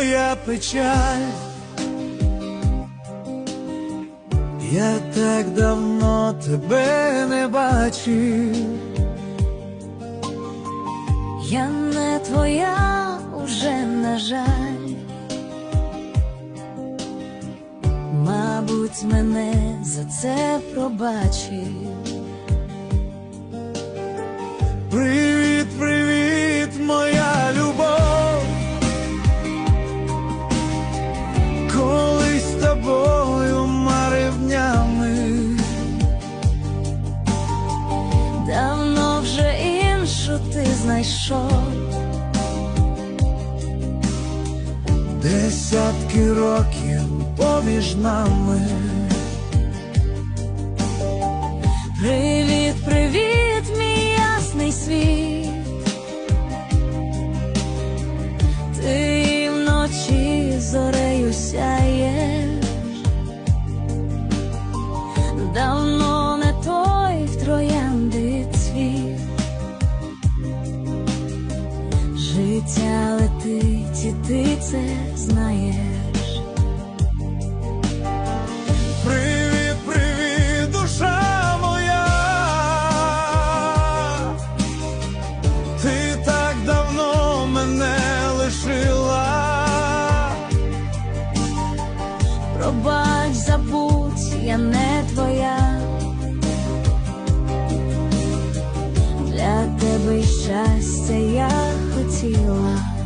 моя печаль. Я так давно тебе не бачив. Я не твоя уже, на жаль. Мабуть, мене за це пробачив. Знайшов. Десятки років поміж нами. Життя летить, і ти це знаєш. Привіт, привіт, душа моя. Ти так давно мене лишила. Пробач, забудь, я не твоя. Для тебе щастя я Sila.